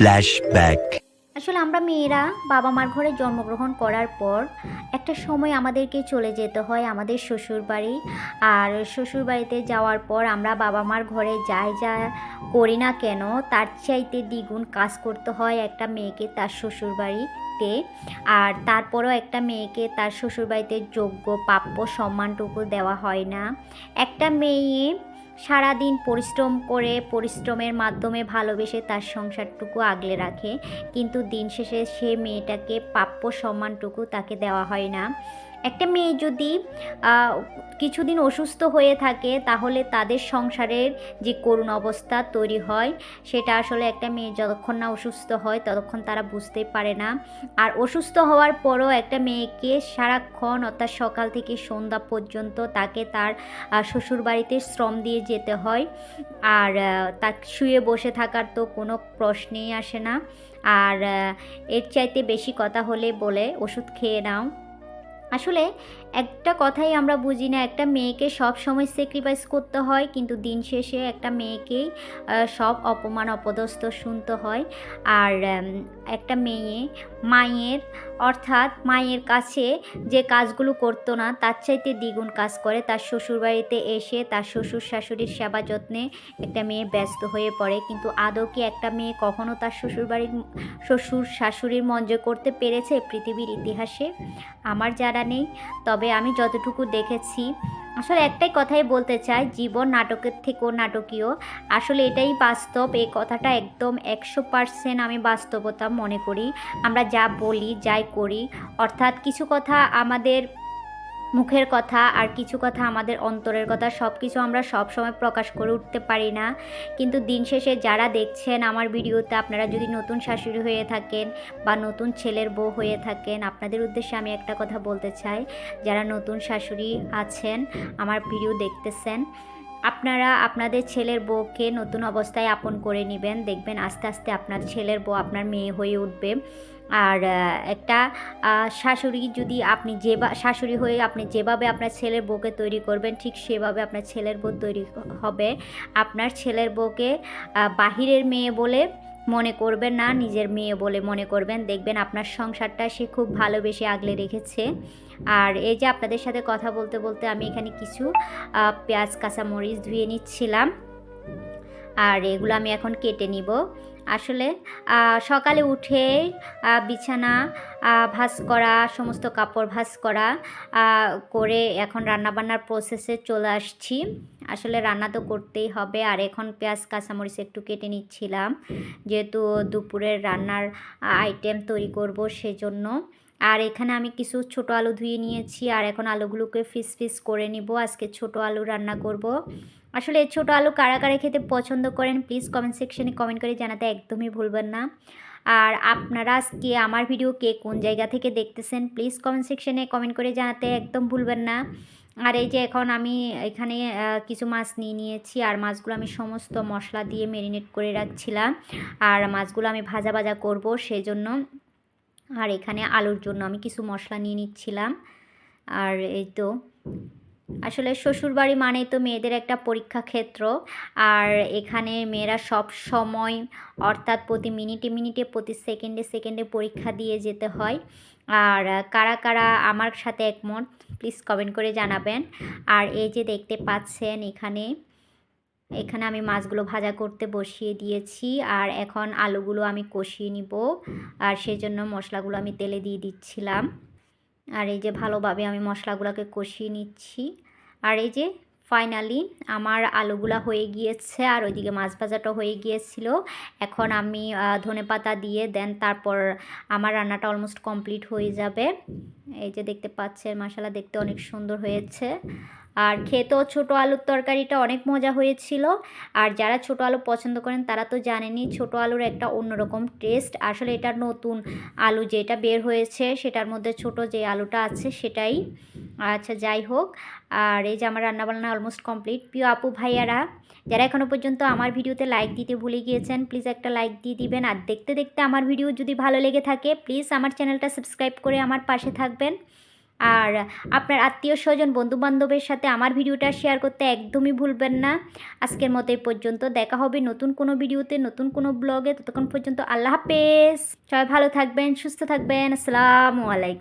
Flashback. আসলে আমরা মেয়েরা বাবা মার ঘরে জন্মগ্রহণ করার পর একটা সময় আমাদেরকে চলে যেতে হয় আমাদের শ্বশুর বাড়ি আর শ্বশুর বাড়িতে যাওয়ার পর আমরা বাবা মার ঘরে যাই যা করি না কেন, তার চাইতে দ্বিগুণ কাজ করতে হয় একটা মেয়েকে তার শ্বশুর বাড়িতে আর তারপরেও একটা মেয়েকে তার শ্বশুর বাড়িতে যোগ্য, প্রাপ্য সম্মানটুকু দেওয়া হয় না। একটা মেয়ে সারাদিন পরিশ্রম করে পরিশ্রমের মাধ্যমে ভালোবেসে তার সংসারটুকু আগলে রাখে। কিন্তু দিন শেষে সে মেয়েটাকে প্রাপ্য সম্মানটুকু তাকে দেওয়া হয় না। একটা মেয়ে যদি কিছুদিন অসুস্থ হয়ে থাকে তাহলে তাদের সংসারের যে করুণ অবস্থা তৈরি হয় সেটা আসলে একটা মেয়ে যতক্ষণ না অসুস্থ হয় ততক্ষণ তারা বুঝতেই পারে না। আর অসুস্থ হওয়ার পরও একটা মেয়েকে সারাক্ষণ অর্থাৎ সকাল থেকে সন্ধ্যা পর্যন্ত তাকে তার আহ, শ্বশুরবাড়িতে শ্রম দিয়ে যেতে হয়। আর তার শুয়ে বসে থাকার তো কোনো প্রশ্নেই আসে না। আর এর চাইতে বেশি কথা হলে বলে ওষুধ খেয়ে নাও। আসলে একটা কথাই আমরা বুঝি না, একটা মেয়েকে সব সময় স্যাক্রিফাইস করতে হয়, কিন্তু দিন শেষে একটা মেয়েকেই সব অপমান, অপদস্থ শুনতে হয়। আর একটা মেয়ে মায়ের, অর্থাৎ মায়ের কাছে যে কাজগুলো করতো না, তার চাইতে দ্বিগুণ কাজ করে। তার শ্বশুরবাড়িতে এসে তার শ্বশুর শাশুড়ির সেবা যত্নে একটা মেয়ে ব্যস্ত হয়ে পড়ে। কিন্তু আদৌ কি একটা মেয়ে কখনো তার শ্বশুরবাড়ির, শ্বশুর শাশুড়ির জয় করতে পেরেছে পৃথিবীর ইতিহাসে? আমার জানা নেই। তবে আমি যতটুকু দেখেছি, আসলে একটাই কথাই বলতে চাই, জীবন নাটকের থেকেও নাটকীয়। আসলে এটাই বাস্তব, এই কথাটা একদম একশো পার্সেন্ট আমি বাস্তবতা মনে করি। আমরা যা বলি, যাই করি, অর্থাৎ কিছু কথা আমাদের মুখের কথা আর কিছু কথা আমাদের অন্তরের কথা সব কিছু আমরা সব সময় প্রকাশ করে উঠতে পারি না। কিন্তু দিন শেষে যারা দেখছেন আমার ভিডিওতে, আপনারা যদি নতুন শাশুড়ি হয়ে থাকেন বা নতুন ছেলের বউ হয়ে থাকেন, আপনাদের উদ্দেশ্যে আমি একটা কথা বলতে চাই। যারা নতুন শাশুড়ি আছেন, আমার ভিডিও দেখতেছেন, আপনারা আপনাদের ছেলের বউকে নতুন অবস্থায় আপন করে নেবেন। দেখবেন আস্তে আস্তে আপনার ছেলের বউ আপনার মেয়ে হয়ে উঠবে। আর একটা শাশুড়ি যদি আপনি যে শাশুড়ি হয়ে আপনি যেভাবে আপনার ছেলের বউকে তৈরি করবেন, ঠিক সেভাবে আপনার ছেলের বউ তৈরি হবে। আপনার ছেলের বউকে বাহিরের মেয়ে বলে মনে করবেন না, নিজের মেয়ে বলে মনে করবেন। দেখবেন আপনার সংসারটা সে খুব ভালোবেসে আগলে রেখেছে। আর এই যে আপনাদের সাথে কথা বলতে বলতে আমি এখানে কিছু পেঁয়াজ, কাঁচামরিচ ধুয়ে নিচ্ছিলাম। আর এগুলো আমি এখন কেটে নিব। আসলে সকালে উঠে বিছানা ভাস করা, সমস্ত কাপড় ভাস করা করে এখন রান্নাবান্নার প্রসেসে চলে আসছি। আসলে রান্না তো করতেই হবে, আর এখন পেঁয়াজ, কাঁচামরিচ একটু কেটে নিচ্ছিলাম। যেহেতু দুপুরের রান্নার আইটেম তৈরি করব সেজন্য। আর এখানে আমি কিছু ছোট আলু ধুয়ে নিয়েছি, আর এখন আলুগুলোকে ফিস ফিস করে নিব। আজকে ছোট আলু রান্না করব। আসলে এই ছোটো আলু কারা কারা খেতে পছন্দ করেন প্লিজ কমেন্ট সেকশনে কমেন্ট করে জানাতে একদমই ভুলবেন না। আর আপনারা আজকে আমার ভিডিও কে কোন জায়গা থেকে দেখতেছেন প্লিজ কমেন্ট সেকশনে কমেন্ট করে জানাতে একদম ভুলবেন না। আর এই যে এখন আমি এখানে কিছু মাছ নিয়ে নিয়েছি, আর মাছগুলো আমি সমস্ত মশলা দিয়ে মেরিনেট করে রাখছিলাম। আর মাছগুলো আমি ভাজা ভাজা করব সেই জন্য আর এখানে আলুর জন্য আমি কিছু মশলা নিয়ে নিচ্ছিলাম। আর এই তো, আসলে শ্বশুরবাড়ি মানেই তো মেয়েদের একটা পরীক্ষা ক্ষেত্র। আর এখানে মেয়েরা সব সময়, অর্থাৎ প্রতি মিনিটে মিনিটে, প্রতি সেকেন্ডে সেকেন্ডে পরীক্ষা দিয়ে যেতে হয়। আর কারা কারা আমার সাথে একমত প্লিজ কমেন্ট করে জানাবেন। আর এই যে দেখতে পাচ্ছেন এখানে এখানে আমি মাছগুলো ভাজা করতে বসিয়ে দিয়েছি, আর এখন আলুগুলো আমি কষিয়ে নিব। আর সেজন্য মশলাগুলো আমি তেলে দিয়ে দিচ্ছিলাম। আর এই যে ভালোভাবে আমি মশলাগুলোকে কষিয়ে নিচ্ছি। আর এই যে ফাইনালি আমার আলুগুলা হয়ে গিয়েছে, আর ওইদিকে মাছ ভাজাটা হয়ে গিয়েছিল। এখন আমি ধনে পাতা দিয়ে দেন তারপর আমার রান্নাটা অলমোস্ট কমপ্লিট হয়ে যাবে। এই যে দেখতে পাচ্ছেন মশলা দেখতে অনেক সুন্দর হয়েছে। আর খেতেও ছোটো আলুর তরকারিটা অনেক মজা হয়েছিল। আর যারা ছোটো আলু পছন্দ করেন, তারা তো জানেনই ছোটো আলুর একটা অন্যরকম টেস্ট আসলে এটা নতুন আলু যেটা বের হয়েছে, সেটার মধ্যে ছোট যে আলুটা আছে, সেটাই। আচ্ছা যাই হোক। আর এই যে আমার রান্নাবান্না অলমোস্ট কমপ্লিট প্রিয় আপু, ভাইয়ারা, যারা এখনও পর্যন্ত আমার ভিডিওতে লাইক দিতে ভুলে গিয়েছেন প্লিজ একটা লাইক দিয়ে দিবেন। আর দেখতে দেখতে আমার ভিডিও যদি ভালো লেগে থাকে প্লিজ আমার চ্যানেলটা সাবস্ক্রাইব করে আমার পাশে থাকবেন। আর আপনার আত্মীয় স্বজন, বন্ধুবান্ধবের সাথে আমার ভিডিওটা শেয়ার করতে একদমই ভুলবেন না। আজকের মতো এই পর্যন্ত। দেখা হবে নতুন কোনো ভিডিওতে, নতুন কোনো ব্লগে ততক্ষণ পর্যন্ত আল্লাহ হাফেজ। সবাই ভালো থাকবেন, সুস্থ থাকবেন। আসসালামু আলাইকুম।